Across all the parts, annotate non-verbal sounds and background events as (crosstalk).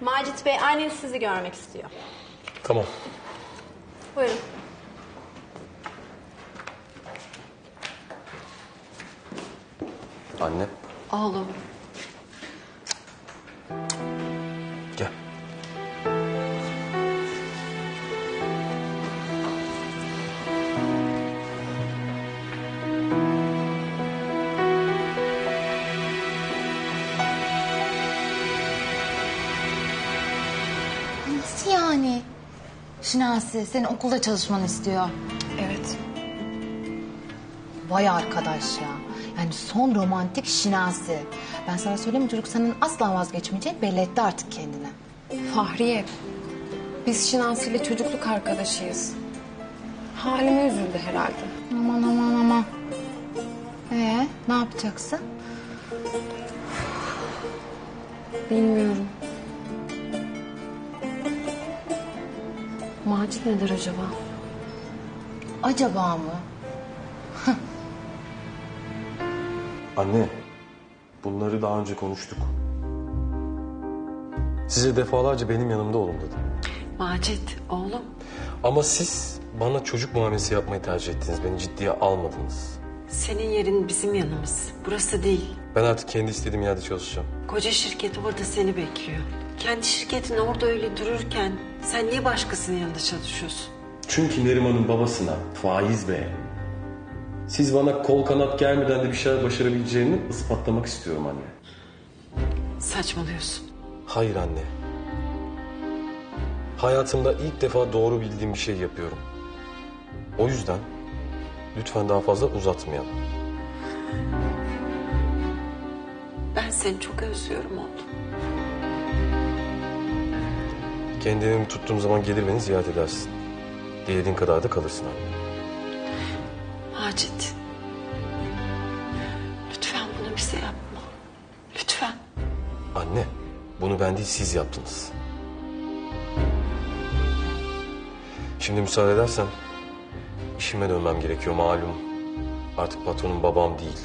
Macit Bey anneniz sizi görmek istiyor. Tamam. Buyurun. Anne Oğlum. Nasıl yani? Şinasi senin okulda çalışmanı istiyor. Evet. Vay arkadaş ya. Yani son romantik Şinasi. Ben sana söyleyeyim mi çocuk senin asla vazgeçmeyeceğini belli etti artık kendine. Fahriye. Biz Şinasi ile çocukluk arkadaşıyız. Halime üzüldü herhalde. Aman aman aman. Ee, ne yapacaksın? Bilmiyorum. Macit nedir acaba? Acaba mı? Anne bunları daha önce konuştuk. Size defalarca benim yanımda olun dedim. Macit oğlum Ama siz bana çocuk muamelesi yapmayı tercih ettiniz. Beni ciddiye almadınız. senin yerin bizim yanımız. Burası değil. Ben artık kendi istediğim yerde çalışacağım. Koca şirket orada seni bekliyor. Kendi şirketin orada öyle dururken sen niye başkasının yanında çalışıyorsun? Çünkü Neriman'ın babasına faiz be. Siz bana kol kanat gelmeden de bir şeyler başarabileceğini ispatlamak istiyorum anne. Saçmalıyorsun. Hayır anne. Hayatımda ilk defa doğru bildiğim bir şey yapıyorum. O yüzden lütfen daha fazla uzatmayalım. Ben seni çok özlüyorum oğlum. Kendimi tuttuğum zaman gelir beni ziyaret edersin. Dilediğin kadar da kalırsın anne. Macit. Lütfen bunu bize yapma. Lütfen. Anne, bunu ben değil siz yaptınız. Şimdi müsaade edersen işime dönmem gerekiyor malum. Artık patronum babam değil.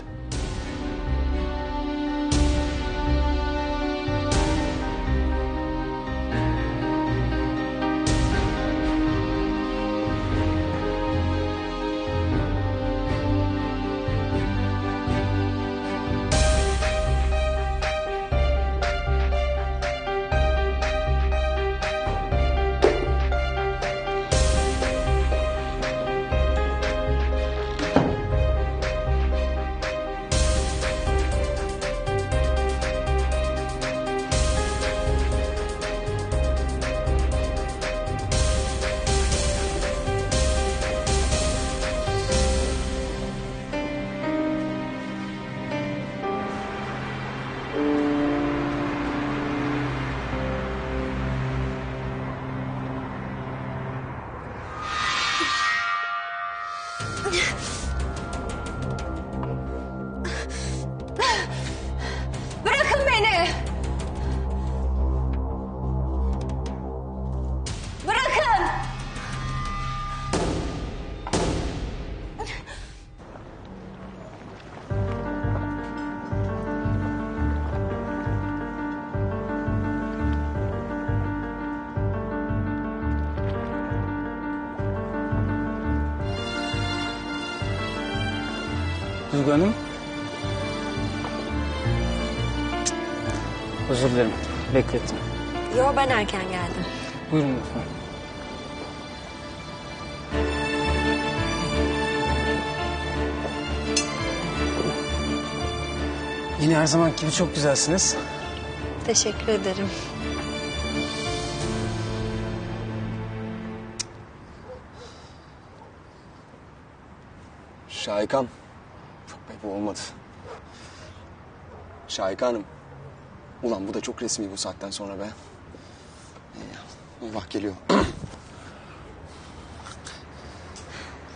Нет. Duygu Hanım. Özür dilerim. Beklettim. Yo ben erken geldim. Buyurun lütfen. Yine her zaman gibi çok güzelsiniz. Teşekkür ederim. Şahikam. Bu olmadı. Şahika Hanım. Ulan bu da çok resmi bu saatten sonra be. Ee, Allah geliyor. (clears throat)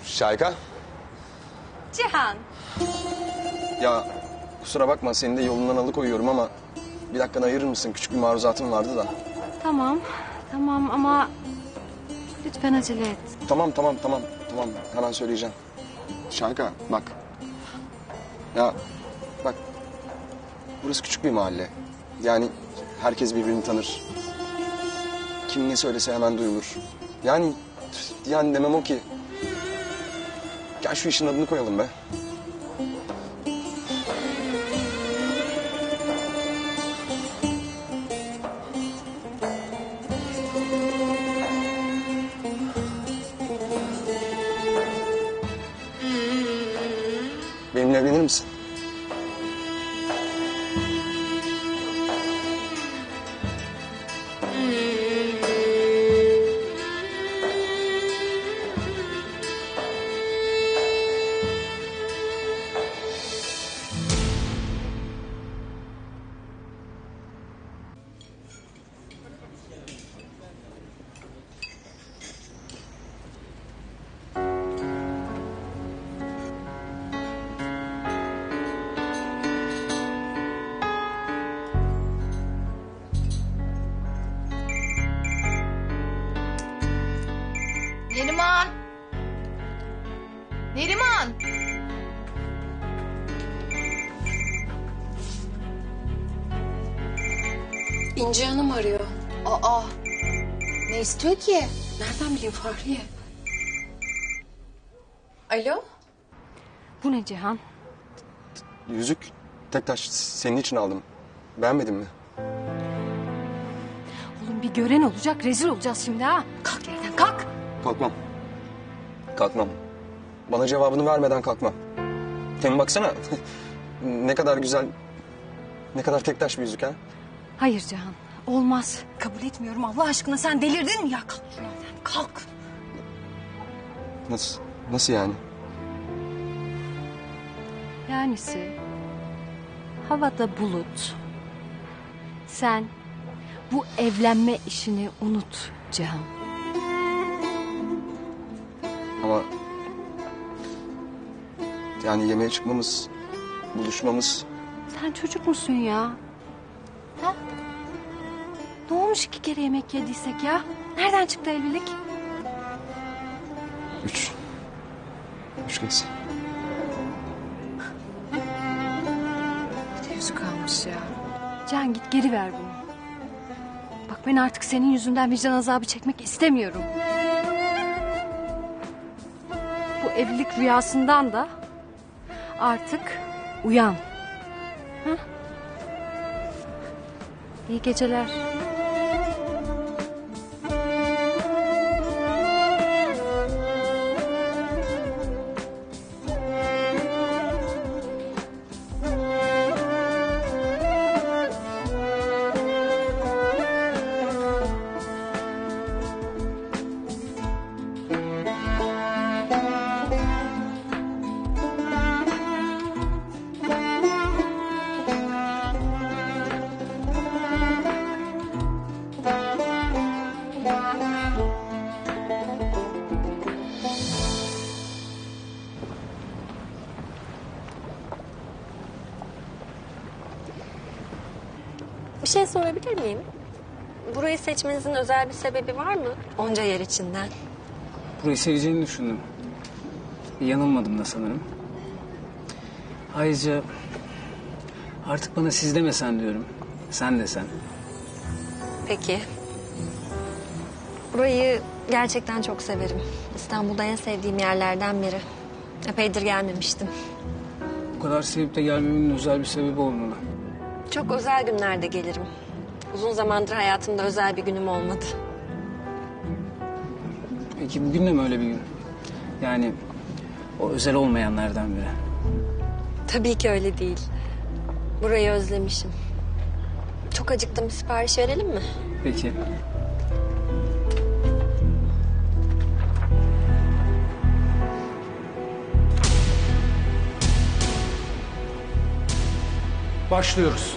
Şahika. Cihan. Ya kusura bakma seni de yolundan alıkoyuyorum ama... ...bir dakikanı ayırır mısın? Küçük bir maruzatım vardı da. Tamam, tamam ama lütfen acele et. Tamam tamam tamam tamam hemen söyleyeceğim. Şahika bak. Ya bak burası küçük bir mahalle. Yani herkes birbirini tanır. kim ne söylese hemen duyulur. Yani yani demem o ki. Gel şu işin adını koyalım be. Neriman! Neriman! İnci Hanım arıyor. Aa! Ne istiyor ki? Nereden bileyim Fahriye? Alo? Bu ne Cihan? Yüzük tek taş senin için aldım. Beğenmedin mi? Oğlum bir gören olacak rezil olacağız şimdi ha. Kalk yerden kalk. Kalkmam. Kalkmam. Bana cevabını vermeden kalkmam. Hem baksana (laughs) ne kadar güzel, ne kadar tek taş bir yüzük ha. Hayır Cihan olmaz. Kabul etmiyorum Allah aşkına sen delirdin mi ya? Kalk yerden kalk. Nasıl, nasıl yani? Yanisi havada bulut. Sen bu evlenme işini unut Cihan. Yani yemeğe çıkmamız, buluşmamız Sen çocuk musun ya? Ha? Ne olmuş iki kere yemek yediysek ya? Nereden çıktı evlilik? üç. Üç kez. Bir de yüzük almış ya. Can git geri ver bunu. Bak ben artık senin yüzünden vicdan azabı çekmek istemiyorum. Bu evlilik rüyasından da artık uyan. Ha? İyi geceler. Sorabilir miyim? Burayı seçmenizin özel bir sebebi var mı? Onca yer içinden. Burayı seveceğini düşündüm. Yanılmadım da sanırım. Ayrıca artık bana siz demesen diyorum. Sen desen. Peki. Burayı gerçekten çok severim. İstanbul'da en sevdiğim yerlerden biri. Epeydir gelmemiştim. Bu kadar sevip de gelmemin özel bir sebebi olmalı. Çok özel günlerde gelirim. Uzun zamandır hayatımda özel bir günüm olmadı. Peki bugün de mi öyle bir gün? Yani o özel olmayanlardan biri. Tabii ki öyle değil. Burayı özlemişim. Çok acıktım. Sipariş verelim mi? Peki. Başlıyoruz.